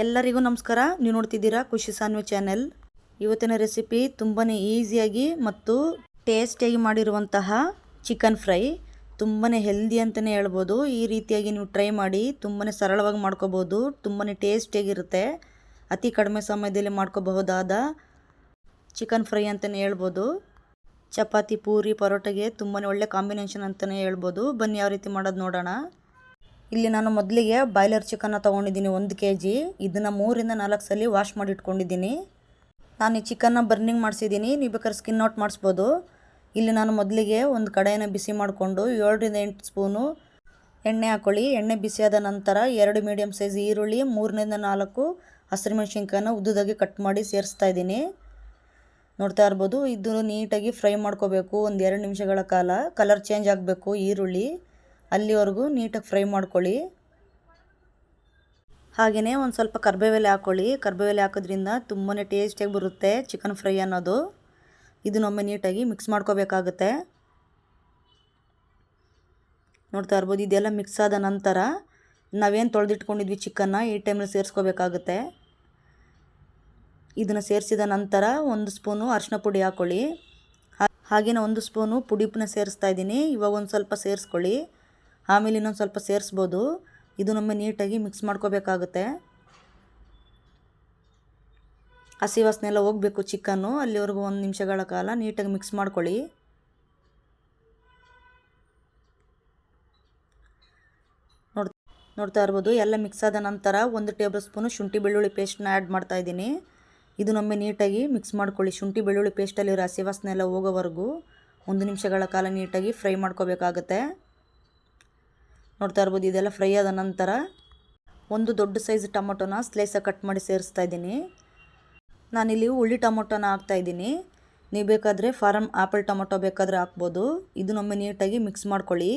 ಎಲ್ಲರಿಗೂ ನಮಸ್ಕಾರ. ನೀವು ನೋಡ್ತಿದ್ದೀರಾ ಖುಷಿ ಸಾನ್ವಿ ಚಾನೆಲ್. ಇವತ್ತಿನ ರೆಸಿಪಿ ತುಂಬಾ ಈಸಿಯಾಗಿ ಮತ್ತು ಟೇಸ್ಟಿಯಾಗಿ ಮಾಡಿರುವಂತಹ ಚಿಕನ್ ಫ್ರೈ. ತುಂಬಾ ಹೆಲ್ದಿ ಅಂತಲೇ ಹೇಳ್ಬೋದು. ಈ ರೀತಿಯಾಗಿ ನೀವು ಟ್ರೈ ಮಾಡಿ ತುಂಬಾ ಸರಳವಾಗಿ ಮಾಡ್ಕೋಬೋದು. ತುಂಬಾ ಟೇಸ್ಟಿಯಾಗಿರುತ್ತೆ. ಅತಿ ಕಡಿಮೆ ಸಮಯದಲ್ಲಿ ಮಾಡ್ಕೋಬಹುದಾದ ಚಿಕನ್ ಫ್ರೈ ಅಂತಲೇ ಹೇಳ್ಬೋದು. ಚಪಾತಿ, ಪೂರಿ, ಪರೋಟಗೆ ತುಂಬಾ ಒಳ್ಳೆ ಕಾಂಬಿನೇಷನ್ ಅಂತಲೇ ಹೇಳ್ಬೋದು. ಬನ್ನಿ ಯಾವ ರೀತಿ ಮಾಡೋದು ನೋಡೋಣ. ಇಲ್ಲಿ ನಾನು ಮೊದಲಿಗೆ ಬಾಯ್ಲರ್ ಚಿಕನ್ನ ತೊಗೊಂಡಿದ್ದೀನಿ ಒಂದು ಕೆ ಜಿ ಇದನ್ನು ಮೂರಿಂದ ನಾಲ್ಕು ಸಲ ವಾಶ್ ಮಾಡಿ ಇಟ್ಕೊಂಡಿದ್ದೀನಿ. ನಾನು ಈ ಚಿಕನ್ನ ಬರ್ನಿಂಗ್ ಮಾಡಿಸಿದ್ದೀನಿ. ನೀವು ಬೇಕಾದ್ರೆ ಸ್ಕಿನ್ ಔಟ್ ಮಾಡಿಸ್ಬೋದು. ಇಲ್ಲಿ ನಾನು ಮೊದಲಿಗೆ ಒಂದು ಕಡೆಯನ್ನು ಬಿಸಿ ಮಾಡಿಕೊಂಡು ಏಳರಿಂದ ಎಂಟು ಸ್ಪೂನು ಎಣ್ಣೆ ಹಾಕೊಳ್ಳಿ. ಎಣ್ಣೆ ಬಿಸಿಯಾದ ನಂತರ ಎರಡು ಮೀಡಿಯಮ್ ಸೈಜ್ ಈರುಳ್ಳಿ, ಮೂರರಿಂದ ನಾಲ್ಕು ಹಸಿರು ಮೆಣಸಿನ್ಕಾಯನ್ನ ಉದ್ದುದಾಗಿ ಕಟ್ ಮಾಡಿ ಸೇರಿಸ್ತಾ ಇದ್ದೀನಿ. ನೋಡ್ತಾ ಇರ್ಬೋದು ಇದು ನೀಟಾಗಿ ಫ್ರೈ ಮಾಡ್ಕೋಬೇಕು. ಒಂದು ಎರಡು ನಿಮಿಷಗಳ ಕಾಲ. ಕಲರ್ ಚೇಂಜ್ ಆಗಬೇಕು, ಈರುಳ್ಳಿ. ಅಲ್ಲಿವರೆಗೂ ನೀಟಾಗಿ ಫ್ರೈ ಮಾಡ್ಕೊಳ್ಳಿ. ಹಾಗೆಯೇ ಒಂದು ಸ್ವಲ್ಪ ಕರ್ಬೇವೆಲೆ ಹಾಕ್ಕೊಳ್ಳಿ. ಕರ್ಬೇವೆಲೆ ಹಾಕೋದ್ರಿಂದ ತುಂಬಾ ಟೇಸ್ಟಿಯಾಗಿ ಬರುತ್ತೆ ಚಿಕನ್ ಫ್ರೈ ಅನ್ನೋದು. ಇದನ್ನೊಮ್ಮೆ ನೀಟಾಗಿ ಮಿಕ್ಸ್ ಮಾಡ್ಕೋಬೇಕಾಗುತ್ತೆ. ನೋಡ್ತಾ ಇರ್ಬೋದು, ಇದೆಲ್ಲ ಮಿಕ್ಸ್ ಆದ ನಂತರ ನಾವೇನು ತೊಳೆದಿಟ್ಕೊಂಡಿದ್ವಿ ಚಿಕನ್ನ ಈ ಟೈಮಲ್ಲಿ ಸೇರಿಸ್ಕೋಬೇಕಾಗುತ್ತೆ. ಇದನ್ನು ಸೇರಿಸಿದ ನಂತರ ಒಂದು ಸ್ಪೂನು ಅರಿಶಿನ ಪುಡಿ ಹಾಕ್ಕೊಳ್ಳಿ. ಹಾಗೆಯೇ ಒಂದು ಸ್ಪೂನು ಪುಡಿಪನ್ನ ಸೇರಿಸ್ತಾ ಇದ್ದೀನಿ. ಇವಾಗ ಒಂದು ಸ್ವಲ್ಪ ಸೇರಿಸ್ಕೊಳ್ಳಿ. ಆಮೇಲೆ ಇನ್ನೊಂದು ಸ್ವಲ್ಪ ಸೇರಿಸ್ಬೋದು. ಇದು ನಮ್ಮ ನೀಟಾಗಿ ಮಿಕ್ಸ್ ಮಾಡ್ಕೋಬೇಕಾಗುತ್ತೆ. ಹಸಿ ವಾಸನೆಲ್ಲ ಹೋಗಬೇಕು ಚಿಕನ್ನು. ಅಲ್ಲಿವರೆಗೂ ಒಂದು ನಿಮಿಷಗಳ ಕಾಲ ನೀಟಾಗಿ ಮಿಕ್ಸ್ ಮಾಡ್ಕೊಳ್ಳಿ. ನೋಡ್ ನೋಡ್ತಾ ಇರ್ಬೋದು, ಎಲ್ಲ ಮಿಕ್ಸ್ ಆದ ನಂತರ ಒಂದು ಟೇಬಲ್ ಸ್ಪೂನು ಶುಂಠಿ ಬೆಳ್ಳುಳ್ಳಿ ಪೇಸ್ಟ್ನ ಆ್ಯಡ್ ಮಾಡ್ತಾ ಇದ್ದೀನಿ. ಇದನ್ನೊಮ್ಮೆ ನಮ್ಮೆ ನೀಟಾಗಿ ಮಿಕ್ಸ್ ಮಾಡ್ಕೊಳ್ಳಿ. ಶುಂಠಿ ಬೆಳ್ಳುಳ್ಳಿ ಪೇಸ್ಟಲ್ಲಿರೋ ಹಸಿ ವಾಸನೆಲ್ಲ ಹೋಗೋವರೆಗೂ ಒಂದು ನಿಮಿಷಗಳ ಕಾಲ ನೀಟಾಗಿ ಫ್ರೈ ಮಾಡ್ಕೋಬೇಕಾಗತ್ತೆ. ನೋಡ್ತಾ ಇರ್ಬೋದು, ಇದೆಲ್ಲ ಫ್ರೈ ಆದ ನಂತರ ಒಂದು ದೊಡ್ಡ ಸೈಜ್ ಟೊಮೊಟೊನ ಸ್ಲೈಸಾಗಿ ಕಟ್ ಮಾಡಿ ಸೇರಿಸ್ತಾ ಇದ್ದೀನಿ. ನಾನಿಲ್ಲಿ ಹುಳಿ ಟೊಮೊಟೊನ ಹಾಕ್ತಾಯಿದ್ದೀನಿ ನೀವು ಬೇಕಾದರೆ ಫಾರಮ್ ಆ್ಯಪಲ್ ಟೊಮೊಟೊ ಬೇಕಾದರೆ ಹಾಕ್ಬೋದು. ಇದನ್ನೊಮ್ಮೆ ನಮ್ಮೆ ನೀಟಾಗಿ ಮಿಕ್ಸ್ ಮಾಡ್ಕೊಳ್ಳಿ.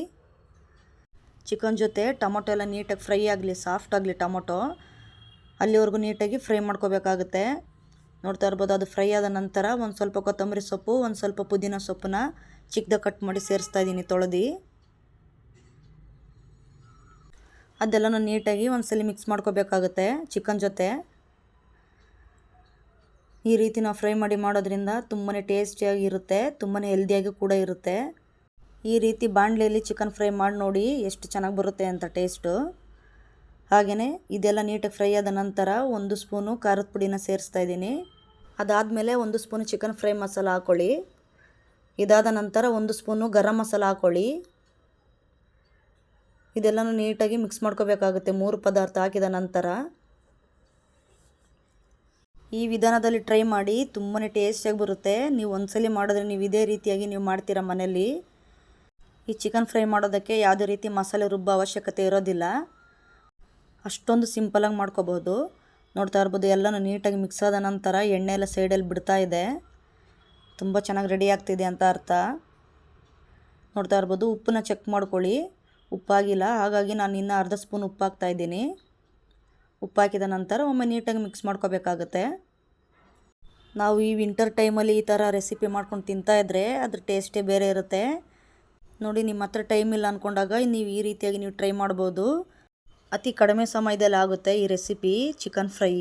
ಚಿಕನ್ ಜೊತೆ ಟೊಮೊಟೊ ಎಲ್ಲ ನೀಟಾಗಿ ಫ್ರೈ ಆಗಲಿ ಸಾಫ್ಟ್ ಆಗಲಿ ಟೊಮೊಟೊ, ಅಲ್ಲಿವರೆಗೂ ನೀಟಾಗಿ ಫ್ರೈ ಮಾಡ್ಕೋಬೇಕಾಗುತ್ತೆ. ನೋಡ್ತಾ ಇರ್ಬೋದು, ಅದು ಫ್ರೈ ಆದ ನಂತರ ಒಂದು ಸ್ವಲ್ಪ ಕೊತ್ತಂಬರಿ ಸೊಪ್ಪು, ಒಂದು ಸ್ವಲ್ಪ ಪುದೀನ ಸೊಪ್ಪನ್ನ ಚಿಕ್ಕದಾಗಿ ಕಟ್ ಮಾಡಿ ಸೇರಿಸ್ತಾ ಇದ್ದೀನಿ ತೊಳೆದು. ಅದೆಲ್ಲನೂ ನೀಟಾಗಿ ಒಂದ್ಸಲ ಮಿಕ್ಸ್ ಮಾಡ್ಕೋಬೇಕಾಗುತ್ತೆ ಚಿಕನ್ ಜೊತೆ. ಈ ರೀತಿ ನಾವು ಫ್ರೈ ಮಾಡಿ ಮಾಡೋದ್ರಿಂದ ತುಂಬಾ ಟೇಸ್ಟಿಯಾಗಿ ಇರುತ್ತೆ ತುಂಬಾ ಹೆಲ್ದಿಯಾಗಿ ಕೂಡ ಇರುತ್ತೆ. ಈ ರೀತಿ ಬಾಣಲೆಯಲ್ಲಿ ಚಿಕನ್ ಫ್ರೈ ಮಾಡಿ ನೋಡಿ ಎಷ್ಟು ಚೆನ್ನಾಗಿ ಬರುತ್ತೆ ಅಂತ ಟೇಸ್ಟು ಹಾಗೆಯೇ ಇದೆಲ್ಲ ನೀಟಾಗಿ ಫ್ರೈ ಆದ ನಂತರ ಒಂದು ಸ್ಪೂನು ಖಾರದ ಪುಡಿನ ಸೇರಿಸ್ತಾ ಇದ್ದೀನಿ. ಅದಾದಮೇಲೆ ಒಂದು ಸ್ಪೂನು ಚಿಕನ್ ಫ್ರೈ ಮಸಾಲ ಹಾಕ್ಕೊಳ್ಳಿ ಇದಾದ ನಂತರ ಒಂದು ಸ್ಪೂನು ಗರಂ ಮಸಾಲ ಹಾಕ್ಕೊಳ್ಳಿ ಇದೆಲ್ಲನೂ ನೀಟಾಗಿ ಮಿಕ್ಸ್ ಮಾಡ್ಕೋಬೇಕಾಗುತ್ತೆ. ಮೂರು ಪದಾರ್ಥ ಹಾಕಿದ ನಂತರ ಈ ವಿಧಾನದಲ್ಲಿ ಟ್ರೈ ಮಾಡಿ ತುಂಬಾ ಟೇಸ್ಟಿಯಾಗಿ ಬರುತ್ತೆ. ನೀವು ಒಂದ್ಸಲಿ ಮಾಡಿದ್ರೆ ನೀವು ಇದೇ ರೀತಿಯಾಗಿ ನೀವು ಮಾಡ್ತೀರಾ ಮನೆಯಲ್ಲಿ? ಈ ಚಿಕನ್ ಫ್ರೈ ಮಾಡೋದಕ್ಕೆ ಯಾವುದೇ ರೀತಿ ಮಸಾಲೆ ರುಬ್ಬ ಅವಶ್ಯಕತೆ ಇರೋದಿಲ್ಲ. ಅಷ್ಟೊಂದು ಸಿಂಪಲಾಗಿ ಮಾಡ್ಕೋಬೋದು. ನೋಡ್ತಾ ಇರ್ಬೋದು, ಎಲ್ಲನೂ ನೀಟಾಗಿ ಮಿಕ್ಸ್ ಆದ ನಂತರ ಎಣ್ಣೆ ಎಲ್ಲ ಸೈಡಲ್ಲಿ ಬಿಡ್ತಾ ಇದೆ. ತುಂಬ ಚೆನ್ನಾಗಿ ರೆಡಿ ಆಗ್ತಿದೆ ಅಂತ ಅರ್ಥ. ನೋಡ್ತಾ ಇರ್ಬೋದು, ಉಪ್ಪನ್ನ ಚೆಕ್ ಮಾಡ್ಕೊಳ್ಳಿ. ಉಪ್ಪಾಗಿಲ್ಲ. ಹಾಗಾಗಿ ನಾನು ಇನ್ನೂ ಅರ್ಧ ಸ್ಪೂನ್ ಉಪ್ಪು ಹಾಕ್ತಾ ಇದ್ದೀನಿ. ಉಪ್ಪಾಕಿದ ನಂತರ ಒಮ್ಮೆ ನೀಟಾಗಿ ಮಿಕ್ಸ್ ಮಾಡ್ಕೋಬೇಕಾಗತ್ತೆ. ನಾವು ಈ ವಿಂಟರ್ ಟೈಮಲ್ಲಿ ಈ ಥರ ರೆಸಿಪಿ ಮಾಡ್ಕೊಂಡು ತಿಂತಾಯಿದ್ರೆ ಅದ್ರ ಟೇಸ್ಟೇ ಬೇರೆ ಇರುತ್ತೆ. ನೋಡಿ, ನಿಮ್ಮ ಹತ್ರ ಟೈಮ್ ಇಲ್ಲ ಅಂದ್ಕೊಂಡಾಗ ನೀವು ಈ ರೀತಿಯಾಗಿ ನೀವು ಟ್ರೈ ಮಾಡ್ಬೋದು. ಅತಿ ಕಡಿಮೆ ಸಮಯದಲ್ಲಿ ಆಗುತ್ತೆ ಈ ರೆಸಿಪಿ ಚಿಕನ್ ಫ್ರೈ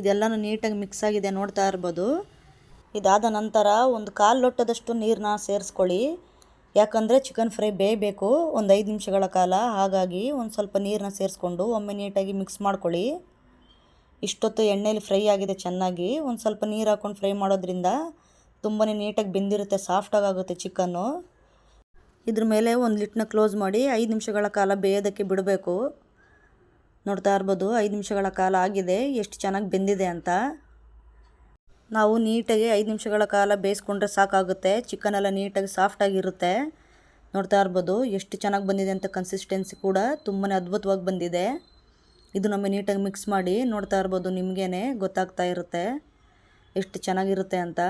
ಇದೆಲ್ಲನೂ ನೀಟಾಗಿ ಮಿಕ್ಸ್ ಆಗಿದೆ ನೋಡ್ತಾ ಇರ್ಬೋದು. ಇದಾದ ನಂತರ ಒಂದು ಕಾಲು ಲೊಟ್ಟದಷ್ಟು ನೀರನ್ನ ಸೇರಿಸ್ಕೊಳ್ಳಿ. ಯಾಕಂದರೆ ಚಿಕನ್ ಫ್ರೈ ಬೇಯಬೇಕು, ಒಂದು ಐದು ನಿಮಿಷಗಳ ಕಾಲ. ಹಾಗಾಗಿ ಒಂದು ಸ್ವಲ್ಪ ನೀರನ್ನ ಸೇರಿಸ್ಕೊಂಡು ಒಮ್ಮೆ ನೀಟಾಗಿ ಮಿಕ್ಸ್ ಮಾಡ್ಕೊಳ್ಳಿ. ಇಷ್ಟೊತ್ತು ಎಣ್ಣೆಯಲ್ಲಿ ಫ್ರೈ ಆಗಿದೆ ಚೆನ್ನಾಗಿ. ಒಂದು ಸ್ವಲ್ಪ ನೀರು ಹಾಕ್ಕೊಂಡು ಫ್ರೈ ಮಾಡೋದ್ರಿಂದ ತುಂಬಾ ನೀಟಾಗಿ ಬೆಂದಿರುತ್ತೆ ಸಾಫ್ಟಾಗಿ ಆಗುತ್ತೆ ಚಿಕನ್ನು ಇದ್ರ ಮೇಲೆ ಒಂದು ಲಿಟ್ನ ಕ್ಲೋಸ್ ಮಾಡಿ ಐದು ನಿಮಿಷಗಳ ಕಾಲ ಬೇಯೋದಕ್ಕೆ ಬಿಡಬೇಕು. ನೋಡ್ತಾ ಇರ್ಬೋದು, ಐದು ನಿಮಿಷಗಳ ಕಾಲ ಆಗಿದೆ, ಎಷ್ಟು ಚೆನ್ನಾಗಿ ಬೆಂದಿದೆ ಅಂತ. ನಾವು ನೀಟಾಗಿ ಐದು ನಿಮಿಷಗಳ ಕಾಲ ಬೇಯಿಸ್ಕೊಂಡ್ರೆ ಸಾಕಾಗುತ್ತೆ. ಚಿಕನ್ ಎಲ್ಲ ನೀಟಾಗಿ ಸಾಫ್ಟಾಗಿರುತ್ತೆ ನೋಡ್ತಾ ಇರ್ಬೋದು, ಎಷ್ಟು ಚೆನ್ನಾಗಿ ಬಂದಿದೆ ಅಂತ ಕನ್ಸಿಸ್ಟೆನ್ಸಿ ಕೂಡ ತುಂಬಾ ಅದ್ಭುತವಾಗಿ ಬಂದಿದೆ. ಇದು ನಮ್ಮ ನೀಟಾಗಿ ಮಿಕ್ಸ್ ಮಾಡಿ ನೋಡ್ತಾ ಇರ್ಬೋದು ನಿಮಗೇ ಗೊತ್ತಾಗ್ತಾ ಇರುತ್ತೆ ಎಷ್ಟು ಚೆನ್ನಾಗಿರುತ್ತೆ ಅಂತ.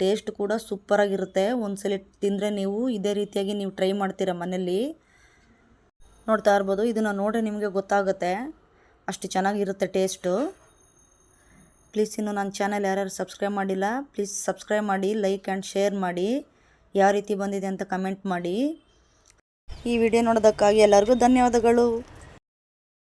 ಟೇಸ್ಟ್ ಕೂಡ ಸೂಪರಾಗಿರುತ್ತೆ ಒಂದ್ಸಲ ತಿಂದರೆ ನೀವು ಇದೇ ರೀತಿಯಾಗಿ ನೀವು ಟ್ರೈ ಮಾಡ್ತೀರ ಮನೇಲಿ ನೋಡ್ತಾ ಇರ್ಬೋದು, ಇದನ್ನು ನೋಡ್ರೆ ನಿಮಗೆ ಗೊತ್ತಾಗುತ್ತೆ ಅಷ್ಟು ಚೆನ್ನಾಗಿರುತ್ತೆ ಟೇಸ್ಟು ಪ್ಲೀಸ್ ಇನ್ನು ನನ್ನ ಚಾನಲ್ ಯಾರ್ಯಾರು ಸಬ್ಸ್ಕ್ರೈಬ್ ಮಾಡಿಲ್ಲ, ಪ್ಲೀಸ್ ಸಬ್ಸ್ಕ್ರೈಬ್ ಮಾಡಿ, ಲೈಕ್ ಆ್ಯಂಡ್ ಶೇರ್ ಮಾಡಿ. ಯಾವ ರೀತಿ ಬಂದಿದೆ ಅಂತ ಕಮೆಂಟ್ ಮಾಡಿ. ಈ ವಿಡಿಯೋ ನೋಡೋದಕ್ಕಾಗಿ ಎಲ್ಲರಿಗೂ ಧನ್ಯವಾದಗಳು.